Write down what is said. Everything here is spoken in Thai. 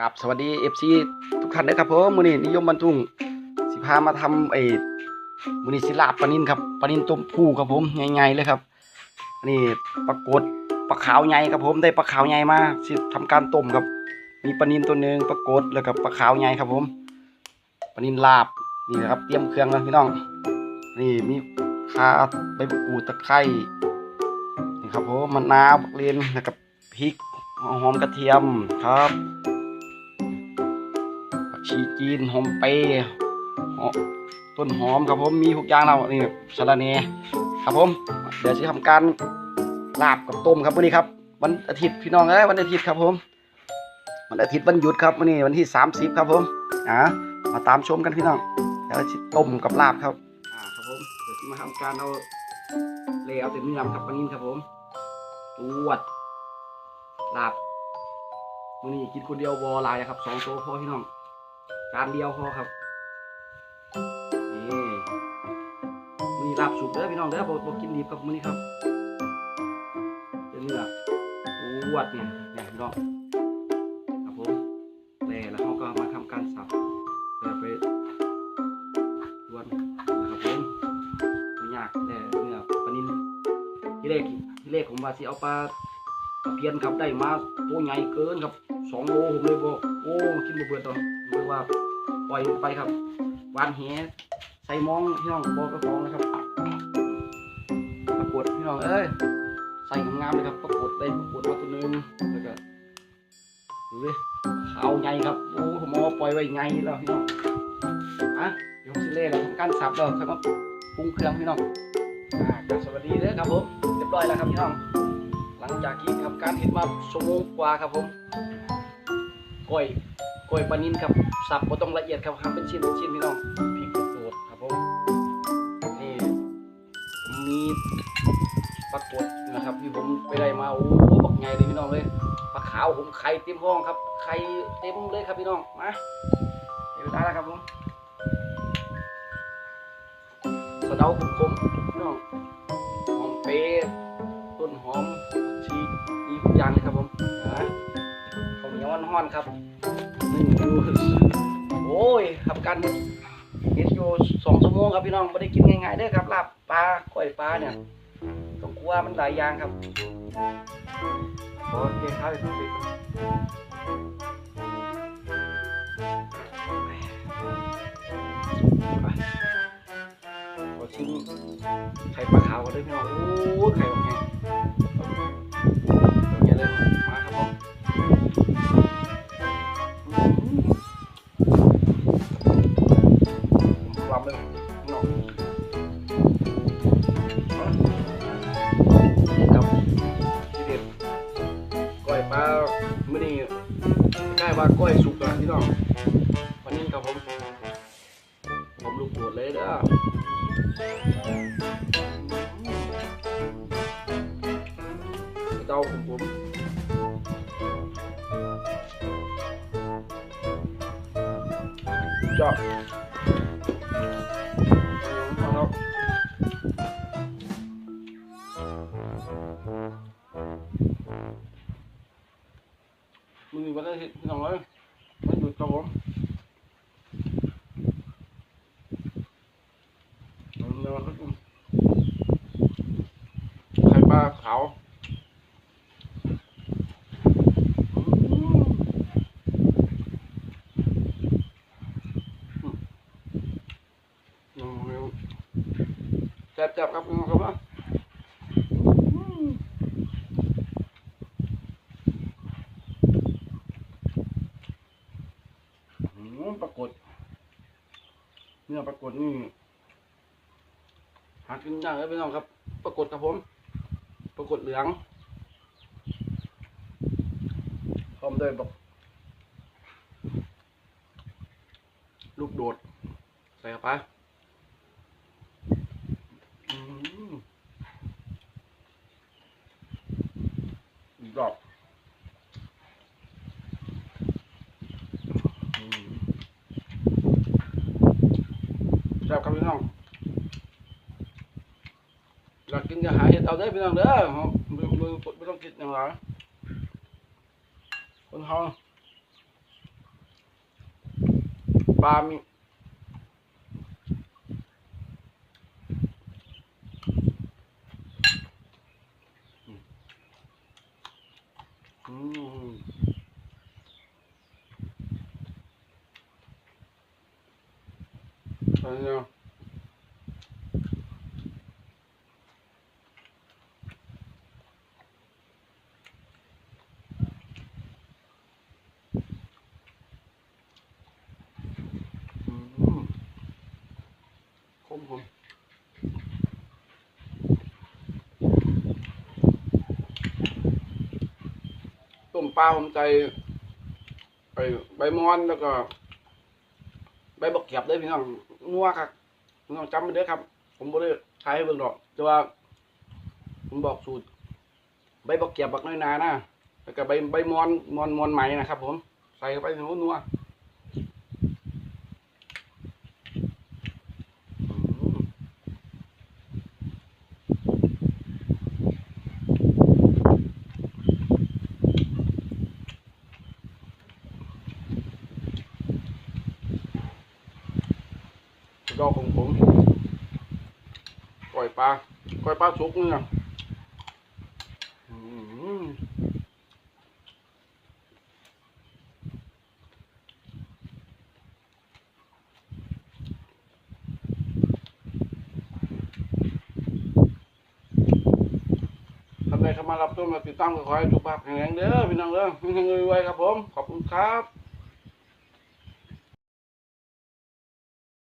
กับสวัสดีเอฟซีทุกท่านนะครับผมมือนี้นิยมบรรทุงสิพามาทำไอ้มือนี้สิลาปลานินครับปลานินต้มผู้ครับผมง่ายๆเลยครับอันนี้ปรากฏปลาขาวใหญ่ครับผมได้ปลาขาวใหญ่มาสิทำการต้มครับ มีปลานินตัวหนึ่งปรากฏแล้วก็ปลาขาวใหญ่ครับผมปลานินลาบนี่นะครับเตรียมเครื่องแล้วพี่น้อง นี่มีขาใบกูตะไคร้นี่ครับผมมะนาวบักเลนแล้วก็พริกหอมกระเทียมครับ ชีจีนหอมเปย์หอมต้นหอมครับผมมีทุกอย่างเรานี่สะระเนครับผม เดี๋ยวจะทำการลาบกับต้มครับวันนี้ครับ วันอาทิตย์พี่น้องเอ้ยวันอาทิตย์ครับผม วันอาทิตย์วันหยุดครับวันนี้วันที่ 30 ครับผมอ่ามาตามชมกันพี่น้องเดี๋ยวจะต้มกับลาบครับอ่าครับผมเดี๋ยวจะมาทำการเอาเลเอาเต็มเนื้อครับวันนี้ครับผมจวดลาบมื้อนี้กินคนเดียวบอลายครับสองโต๊ะพ่อพี่น้อง จานเดียวพอครับนี่มีลาบสุกเด้อพี่น้องเด้อบ่บ่กินดิบครับมื้อนี้ครับเดี๋ยวเนื้ออวดเนี่ยเนี่ยพี่น้องครับผมแต่แล้วเขาก็มาทำการสับเพื่ไปดวนนะครับผมไม่ยากแต่เนื้อปลานินที่แรกที่แรกผมว่าสิเอาปลาตะเพียนครับได้มาตัวใหญ่เกินครับ สองโลผมเลยบอกโอ้กินบ่เบิดดอกผมเลยว่าปล่อยลงไปครับวานแหใส่มองพี่น้องบอกกระฟองนะครับปรากฏพี่น้องเอ้ยใส่งามเลยครับปรากฏได้ปรากฏมาตัวนึงแล้วก็ดูดิขาวใหญ่ครับโอ้ผมเอามาปล่อยไว้ใหญ่แล้วพี่น้องอะเดี๋ยวผมสิเล่แล้วทำการสับแล้วครับมปรุงเครื่องพี่น้องอ่าก็สวัสดีเด้อครับผมเรียบร้อยแล้วครับพี่น้องหลังจากที่ทำการเห็ดมาชั่วโมงกว่าครับผม ก้อยกล้วยปลานินครับสับบ่ต้องละเอียดครับทำเป็นชิ้นเป็นชิ้นพี่น้องพริกกโดดครับผมนี่มีปลากดนะครับที่ผมไปได้มาโอ้โหบักใหญ่เลยพี่น้องเลยปลาขาวผมไข่เต็มห้องครับไข่เต็มเลยครับพี่น้องมาเดี๋ยวได้แล้วครับผมสะเดาขมๆพี่น้องหอมเปรย์ต้นหอมชีมีทุกอย่างเลยครับผมนะ นียวอ่อนๆครับหนึ่งอยู่โอ้ยทำการเฮ็ดอยู่สองชั่วโมงครับพี่น้องไม่ได้กินง่ายๆเด้อครับลาบปลาก้อยปลาเนี่ยต้องกลัวมันหลายอย่างครับโอเคครับปิดไขอชิมไข่ปลาขาวกันด้วยพี่น้องโอ้ไข่แบบไก้อยปลามื่อนี้ใกล้ว่าก้อยสุกแล้วพี่น้องวันนี้ครับผม ผมลูกโดดเลยเด้อเดาของผมจอบครับ มือวันอาทิตย์พี่น้องเลยมันหยุดครับผมเอาเนื้อครับผมไข่ปลาขาวแซ่บๆครับพี่น้องครับ ว่าอืมปรากฏ เนื้อปรากฏนี่หากินยากเลยพี่น้องครับ ปรากฏครับผม ปรากฏเหลืองพร้อมด้วยบอกลูกโดด ใส่เข้าไปอืมอีกรอบอืมแซ่บครับพี่ น้องอยากกินก็หาเห็ดเอาได้อพี่น้องเด้อมือมือไม่ต้องคิดอย่างไรคนเฮาปลามีอืมอันนี้อืมคม ผมต้มปลาผมใจไปใบมอนแล้วก็ ใบบักเขียบเด้พี่น้องนัวครับพี่น้องจำไว้เด้อครับ ผมบ่ได้ใช้ให้เบิ่งดอกแต่ว่า ผมบอกสูตร ใบบักเขียบบักน้อยนานะแล้วก็ใบใบมอนมอนมอนไหมนะครับ ผม ใส่เข้าไปถึงนัวอืมดอกของผม ปลาปล่อยปลาสุกเนี่นะอืมทำไรเข้ามารับชมมาติดตามก็ขอให้สุขภาพแข็งแรงเด้อพี่น้องเด้อเฮงๆรวยๆครับผม ขอบคุณครับ